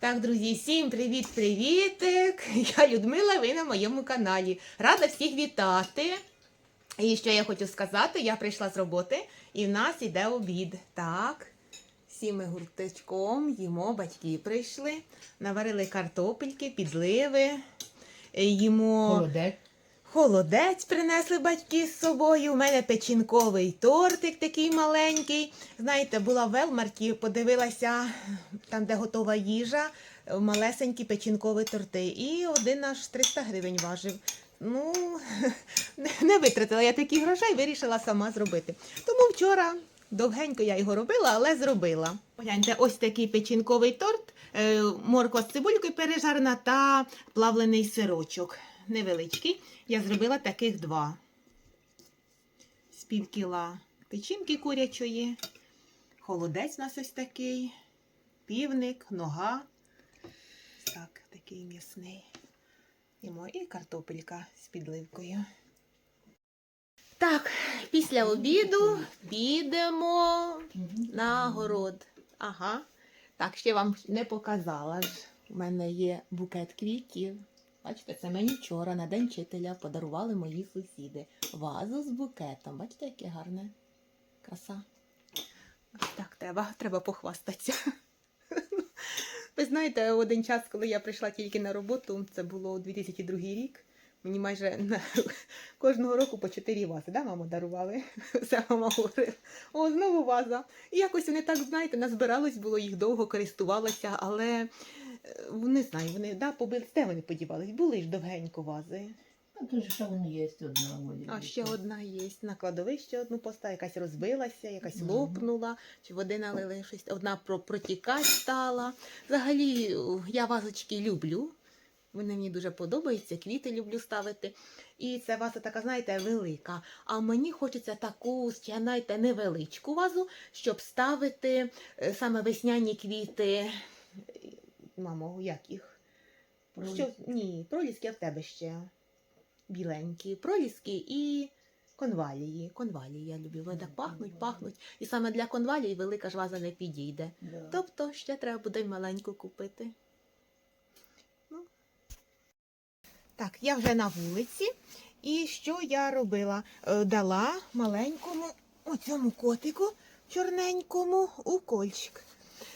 Так, друзі, всім привіт-привітик! Я Людмила, ви на моєму каналі. Рада всіх вітати. І що я хочу сказати, я прийшла з роботи і в нас іде обід. Так, всі ми гурточком їмо, батьки прийшли, наварили картопельки, підливи, їмо. Холодець. Холодець принесли батьки з собою. У мене печінковий тортик такий маленький. Знаєте, була в Велмарті, подивилася там, де готова їжа, малесенькі печінкові торти. І один аж 300 гривень важив. Ну, не- витратила я таких грошей, вирішила сама зробити. Тому вчора довгенько я його робила, але зробила. Погляньте, ось такий печінковий торт, е, морква з цибулькою пережарена та плавлений сирочок. Невеличкий. Я зробила таких два. З пів кіла печінки курячої, холодець у нас ось такий, півник, нога. Так, такий м'ясний. І картопелька з підливкою. Так, після обіду підемо на город. Ага. Так, ще вам не показала ж. У мене є букет квітів. Бачите, це мені вчора на день вчителя подарували мої сусіди. Вазу з букетом. Бачите, яке гарне краса. Так треба, треба похвастатися. Ви знаєте, один час, коли я прийшла тільки на роботу, це було 2002 рік. Мені майже на кожного року по чотири вази, да, мамо, дарували. Все мама говорила. О, знову ваза. І якось вони так, знаєте, назбиралось було, їх довго користувалася, але не знаю, вони да, побили, де вони подівались? Були ж довгенько вази. А ж ще воно є одна. воля. А ще одна є. На кладовище одну поставила, якась розбилася, якась Мгм. лопнула, чи води налили щось. Одна про протікать стала. Взагалі, я вазочки люблю. Вони мені дуже подобаються, квіти люблю ставити. І це ваза така, знаєте, велика. А мені хочеться таку, ще, знаєте, невеличку вазу, щоб ставити е, саме весняні квіти. Мамо, як їх? Проліски. Що? Ні, проліски а в тебе ще біленькі. Проліски і конвалії. Конвалії я люблю. Вони так пахнуть, пахнуть. І саме для конвалії велика ж ваза не підійде. Да. Тобто ще треба буде маленьку купити. Ну. Так, я вже на вулиці. І що я робила? Е, Дала маленькому оцьому котику чорненькому укольчик.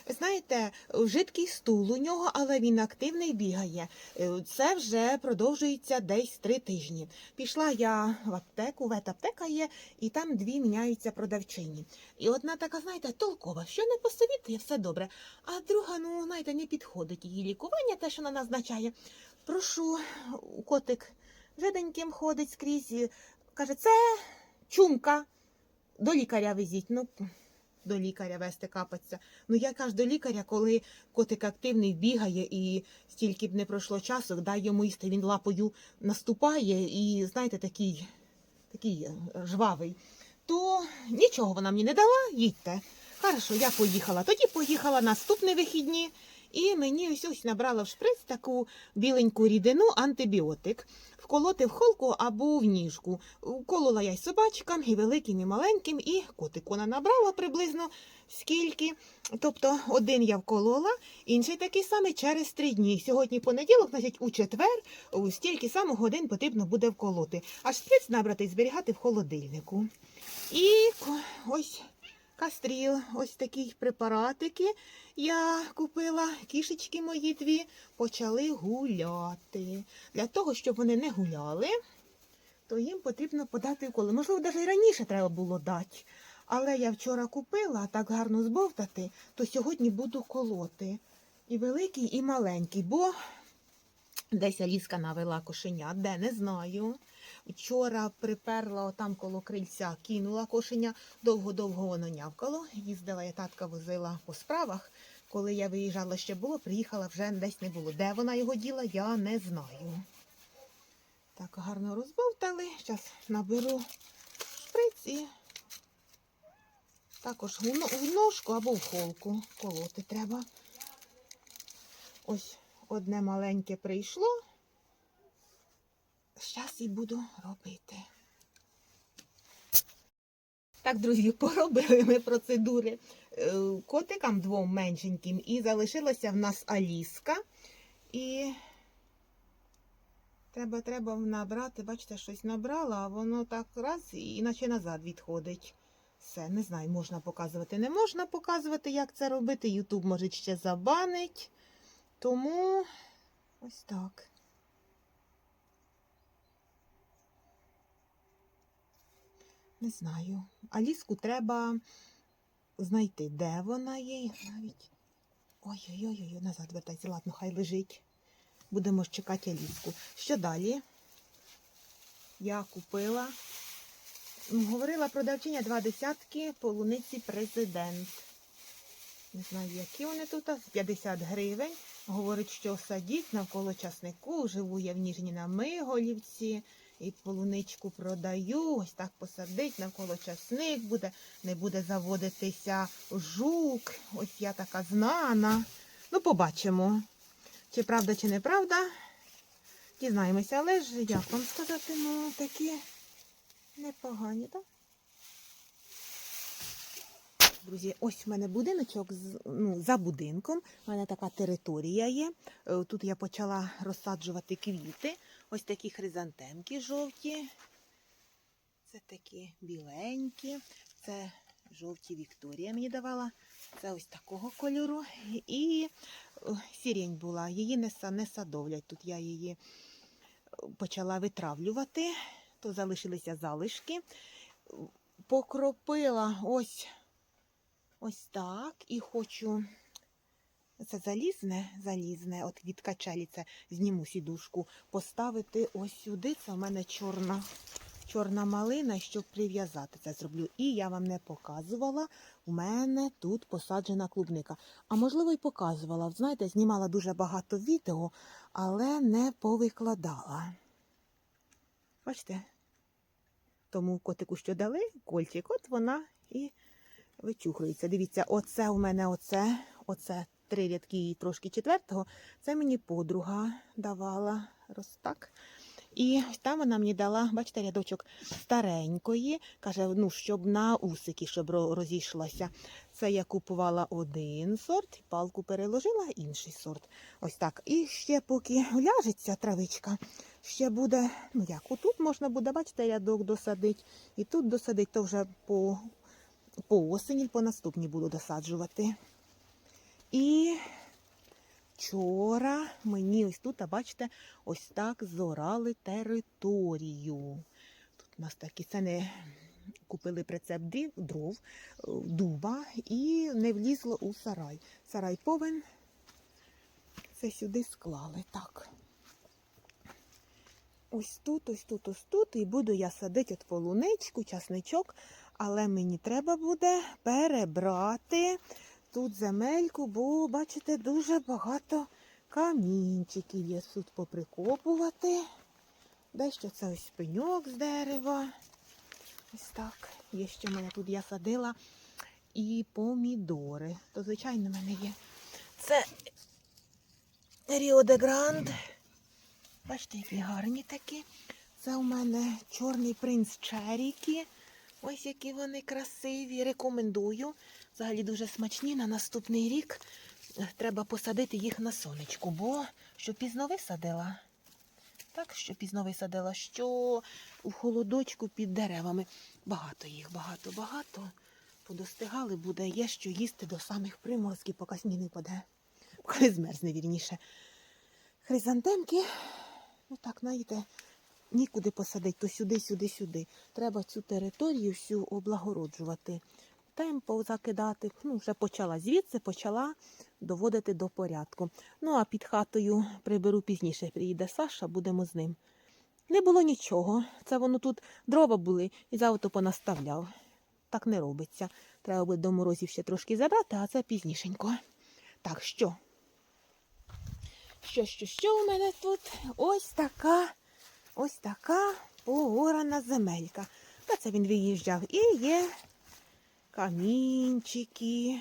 Знаєте, жидкий стул у нього, але він активний бігає. Е, Це вже продовжується десь три тижні. Пішла я в аптеку, ветаптека є, і там дві міняються продавчині. І одна така, знаєте, толкова, що не посовітує, все добре. А друга, ну, знаєте, не підходить її лікування, те, що вона назначає. Прошу, котик жиденьким ходить скрізь. Каже, це чумка. До лікаря везіть. Ну, до лікаря вести капаться. Ну, як аж до лікаря, коли котик активний бігає і стільки б не пройшло часу, дай йому їсти, він лапою наступає і, знаєте, такий, такий е, жвавий. То нічого вона мені не дала, їдьте. Хорошо, я поїхала. Тоді поїхала наступні вихідні, і мені ось ось набрала в шприц таку біленьку рідину антибіотик. Вколоти в холку або в ніжку. Колола я й собачкам, і великим, і маленьким, і котику вона набрала приблизно скільки. Тобто один я вколола, інший такий самий через три дні. Сьогодні понеділок, значить у четвер, стільки само годин потрібно буде вколоти. А шприц набрати і зберігати в холодильнику. І ось кастріл, ось такі препаратики я купила. Кішечки мої дві почали гуляти. Для того, щоб вони не гуляли, то їм потрібно подати уколи. Можливо, навіть і раніше треба було дати. Але я вчора купила, так гарно збовтати, то сьогодні буду колоти. І великий, і маленький, бо десь Аліска навела кошеня, де не знаю. Вчора приперла отам коло крильця, кинула кошеня, довго-довго воно нявкало. Їздила, я татка возила по справах. Коли я виїжджала, ще було, приїхала вже десь не було. Де вона його діла, я не знаю. Так, гарно розбовтали. Зараз наберу шприц і також в ножку або в холку колоти треба. Ось одне маленьке прийшло. Зараз і буду робити. Так, друзі, поробили ми процедури е, котикам двом меншеньким, і залишилася в нас Аліска. І треба, треба набрати, бачите, щось набрала, а воно так раз і іначе назад відходить. Все, не знаю, можна показувати, не можна показувати, як це робити. Ютуб може ще забанить. Тому ось так. Не знаю. Аліску треба знайти, де вона є. Навіть. Ой-ой-ой, назад вертайся. Ладно, хай лежить. Будемо чекати Аліску. Що далі? Я купила. Говорила продавчиня два десятки полуниці президент. Не знаю, які вони тут, 50 гривень. Говорить, що садіть навколо часнику. Живу я в Ніжні на Миголівці. І полуничку продаю, ось так посадить, навколо часник буде, не буде заводитися жук. Ось я така знана. Ну, побачимо. Чи правда, чи неправда. Дізнаємося, але ж як вам сказати, ну такі непогані, так? Друзі, ось в мене будиночок ну, за будинком. У мене така територія є. Е, Тут я почала розсаджувати квіти. Ось такі хризантемки жовті. Це такі біленькі. Це жовті Вікторія мені давала. Це ось такого кольору. І е, сірень була. Її не, не садовлять. Тут я її е, почала витравлювати, то залишилися залишки. Покропила ось ось так. І хочу. Це залізне, залізне, от від качелі зніму сідушку, поставити ось сюди. Це в мене чорна, чорна малина, щоб прив'язати це зроблю. І я вам не показувала. У мене тут посаджена клубника. А можливо, й показувала. Знаєте, знімала дуже багато відео, але не повикладала. Бачите? Тому котику, що дали, кольчик, от вона і вичухується. Дивіться, оце у мене оце, оце три рядки і трошки четвертого. Це мені подруга давала розтак. І там вона мені дала, бачите, рядочок старенької. Каже, ну, щоб на усики, щоб розійшлося. Це я купувала один сорт, палку переложила інший сорт. Ось так. І ще поки ляжеться травичка, ще буде, ну як, отут можна буде, бачите, рядок досадить, і тут досадить, то вже по, по осені, по наступній буду досаджувати. І вчора мені ось тут, а бачите, ось так зорали територію. Тут у нас такі це не купили прицеп дров, дуба і не влізло у сарай. Сарай повен. Це сюди склали. Так. Ось тут, ось тут, ось тут. І буду я садити от полуничку, часничок, але мені треба буде перебрати тут земельку, бо, бачите, дуже багато камінчиків є тут поприкопувати. Дещо це ось пеньок з дерева. Ось так. Є ще мене тут я садила і помідори. То, звичайно, в мене є. Це Ріо де Гранд. Бачите, які гарні такі. Це у мене чорний принц Черікі. Ось які вони красиві. Рекомендую. Взагалі дуже смачні. На наступний рік е, треба посадити їх на сонечку, бо що пізно висадила. Так, що пізно висадила, що у холодочку під деревами. Багато їх, багато, багато. Подостигали, буде є що їсти до самих приморозків, поки сніг не паде. Коли змерзне вірніше. Хризантемки, ну так, знаєте, нікуди посадити, то сюди, сюди, сюди. Треба цю територію всю облагороджувати. Темпо закидати. Ну, вже почала звідси, почала доводити до порядку. Ну, а під хатою приберу пізніше. Приїде Саша, будемо з ним. Не було нічого. Це воно тут дрова були і завтра понаставляв. Так не робиться. Треба буде до морозів ще трошки забрати, а це пізнішенько. Так, що? Що, що, що у мене тут? Ось така, ось така поорана земелька. Та це він виїжджав. І є камінчики.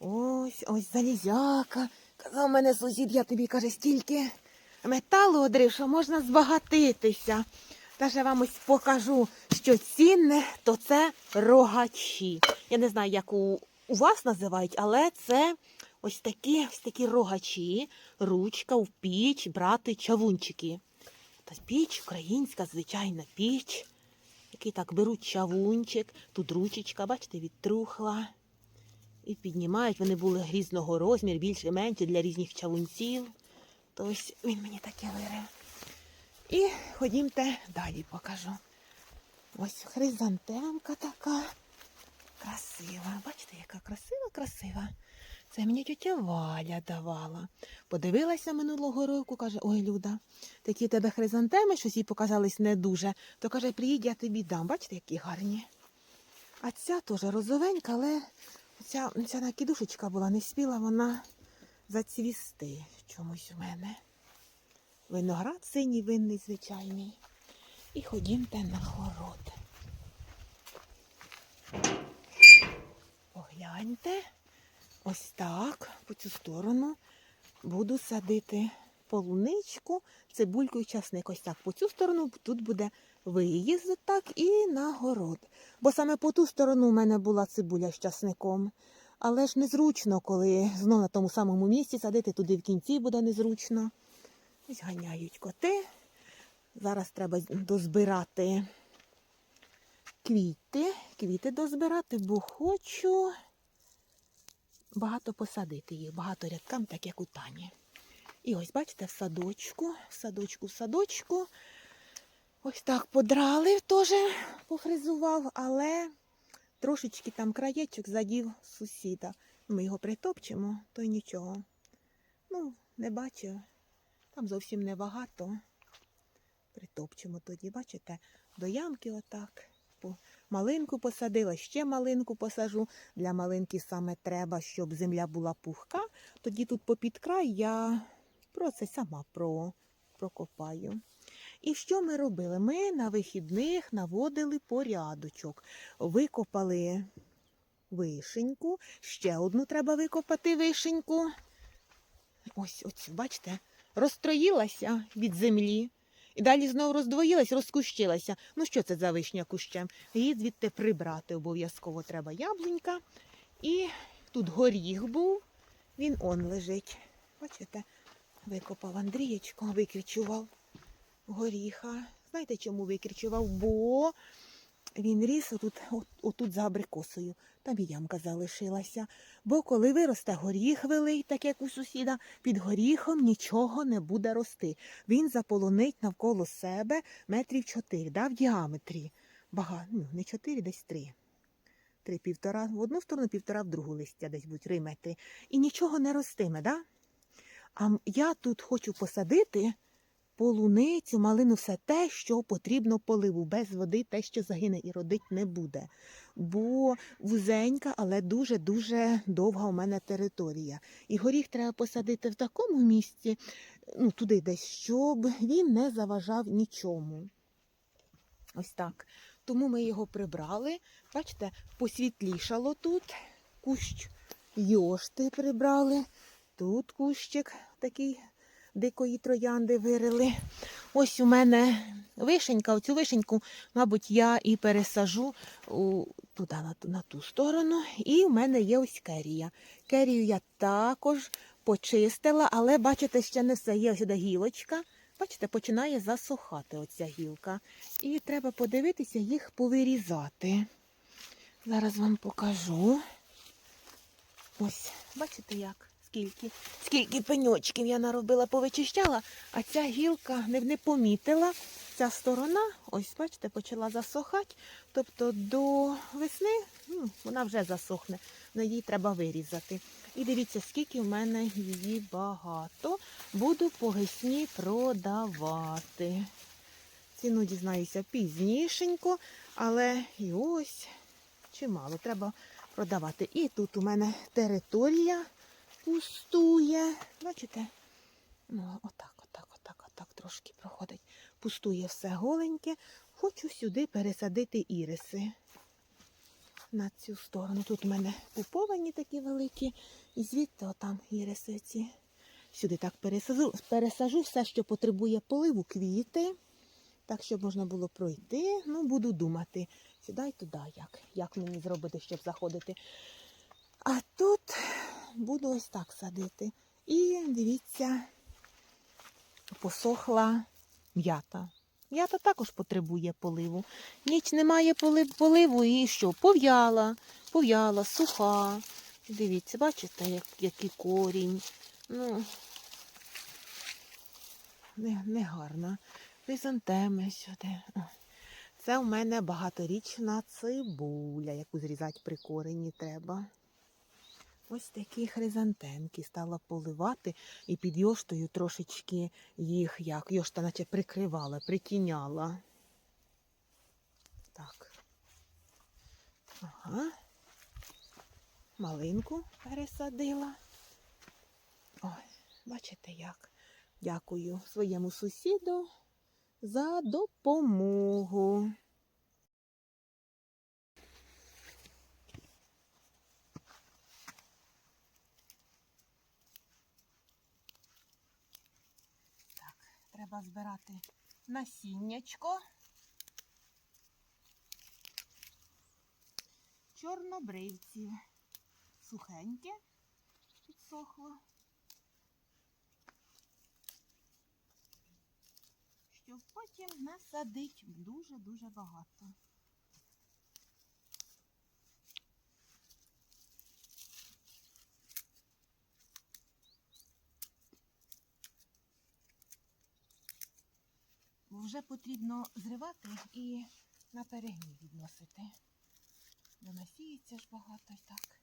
Ось, ось залізяка. Казав мене сусід, я тобі каже, стільки металу одрив, що можна збагатитися. Даже вам ось покажу, що цінне, то це рогачі. Я не знаю, як у, у вас називають, але це ось такі, ось такі рогачі, ручка в піч, брати чавунчики. Та піч, українська, звичайна піч. Який так беруть чавунчик, тут ручечка, бачите, відтрухла. І піднімають. Вони були різного розміру, більше менше для різних чавунців. То він мені таке вирив. І ходімте далі покажу. Ось хризантемка така красива. Бачите, яка красива, красива. Це мені тетя Валя давала. Подивилася минулого року, каже, ой, Люда, такі тебе хризантеми, щось їй показались не дуже. То каже, приїдь, я тобі дам. Бачите, які гарні. А ця теж розовенька, але ця, ця накидушечка була, не спіла вона зацвісти чомусь у мене. Виноград синій винний, звичайний. І ходімте на город. Погляньте, ось так, по цю сторону буду садити полуничку, цибульку і часник. Ось так. По цю сторону тут буде виїзд, так, і на город. Бо саме по ту сторону у мене була цибуля з часником. Але ж незручно, коли знов на тому самому місці садити, туди в кінці буде незручно. Ось ганяють коти. Зараз треба дозбирати квіти. Квіти дозбирати, бо хочу багато посадити їх, багато рядкам, так як у Тані. І ось, бачите, в садочку, в садочку, в садочку. Ось так подрали, теж пофризував, але трошечки там краєчок задів сусіда. Ми його притопчемо, то й нічого. Ну, не бачу. Там зовсім небагато. Притопчемо тоді, бачите, до ямки отак. Малинку посадила, ще малинку посажу. Для малинки саме треба, щоб земля була пухка. Тоді тут попід край я про це сама про, прокопаю. І що ми робили? Ми на вихідних наводили порядочок. Викопали вишеньку, ще одну треба викопати вишеньку. Ось, ось, бачите, розстроїлася від землі. І далі знову роздвоїлась, розкущилася. Ну що це за вишня кущем? Її звідти прибрати обов'язково треба яблунька. І тут горіх був, він он лежить. Бачите, викопав Андрієчко, викричував горіха. Знаєте, чому викричував? Бо він ріс отут, от, отут за абрикосою. Там і ямка залишилася. Бо коли виросте горіх велий, так як у сусіда, під горіхом нічого не буде рости. Він заполонить навколо себе метрів чотири, да, в діаметрі. Багато, ну, не чотири, десь три. Три півтора в одну сторону, півтора в другу листя, десь будь три метри. І нічого не ростиме, да? А я тут хочу посадити полуницю, малину, все те, що потрібно поливу. Без води те, що загине і родить не буде. Бо вузенька, але дуже-дуже довга у мене територія. І горіх треба посадити в такому місці, ну, туди десь, щоб він не заважав нічому. Ось так. Тому ми його прибрали. Бачите, посвітлішало тут. Кущ йошти прибрали. Тут кущик такий дикої троянди вирили. Ось у мене вишенька. Оцю вишеньку, мабуть, я і пересажу у, туди, на, на ту сторону. І в мене є ось керія. Керію я також почистила, але бачите, ще не все. Є сюди гілочка. Бачите, починає засухати оця гілка. І треба подивитися, їх повирізати. Зараз вам покажу. Ось, бачите як? Скільки, скільки пеньочків я наробила, повичищала, а ця гілка не, не помітила. Ця сторона, ось, бачите, почала засохати. Тобто до весни ну, вона вже засохне, але її треба вирізати. І дивіться, скільки в мене її багато. Буду по весні продавати. Ціну дізнаюся пізнішенько, але і ось чимало треба продавати. І тут у мене територія пустує. Бачите? Ну, отак, отак, отак, отак трошки проходить. Пустує все голеньке. Хочу сюди пересадити іриси. На цю сторону. Тут у мене куповані такі великі. І звідти отам іриси ці. Сюди так пересажу, пересажу все, що потребує поливу, квіти. Так, щоб можна було пройти. Ну, буду думати. Сідай туди, як, як мені зробити, щоб заходити. А тут буду ось так садити. І дивіться, посохла м'ята. М'ята також потребує поливу. Ніч немає поливу і що? Пов'яла, пов'яла, суха. Дивіться, бачите, як, який корінь. Ну, не, не гарна. Хризантеми сюди. Це у мене багаторічна цибуля, яку зрізати при корені треба. Ось такі хризантемки стала поливати і під йоштою трошечки їх як йошта наче прикривала, притіняла. Так. Ага. Малинку пересадила. Ой, бачите як. Дякую своєму сусіду за допомогу. Треба збирати насіннячко. чорнобривці, Сухеньке підсохло. Щоб потім насадить дуже-дуже багато. Вже потрібно зривати і на перегній відносити. Бо насіється ж багато і так.